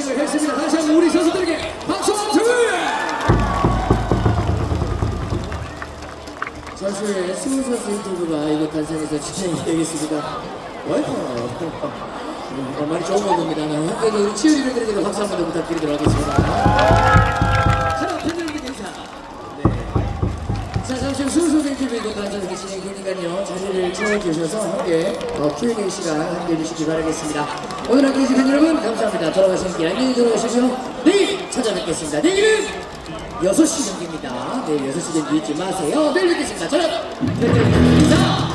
스윙을 했습니다. 다시 한번 우리 선수들에게 박수 한번 선수의 스무 선수 인터뷰가 이거 단상에서 진행이 되겠습니다. 와이프. 네, 많이 좋은 겁니다. 네, 현재 우리 치어리더들에게도 박수 한번 부탁드리도록 하겠습니다. 이곳 탄생해서 진행이 되니까요. 자리를 채워주셔서 함께 어, Q&A 시간 함께 해주시기 바라겠습니다. 오늘 함께 해주신 여러분 감사합니다. 돌아가시는 길 안녕히 돌아가시고요. 내일 찾아뵙겠습니다. 내일은 6시 경기입니다. 내일 6시 경기 잊지 마세요. 내일 뵙겠습니다. 저는 팬들입니다.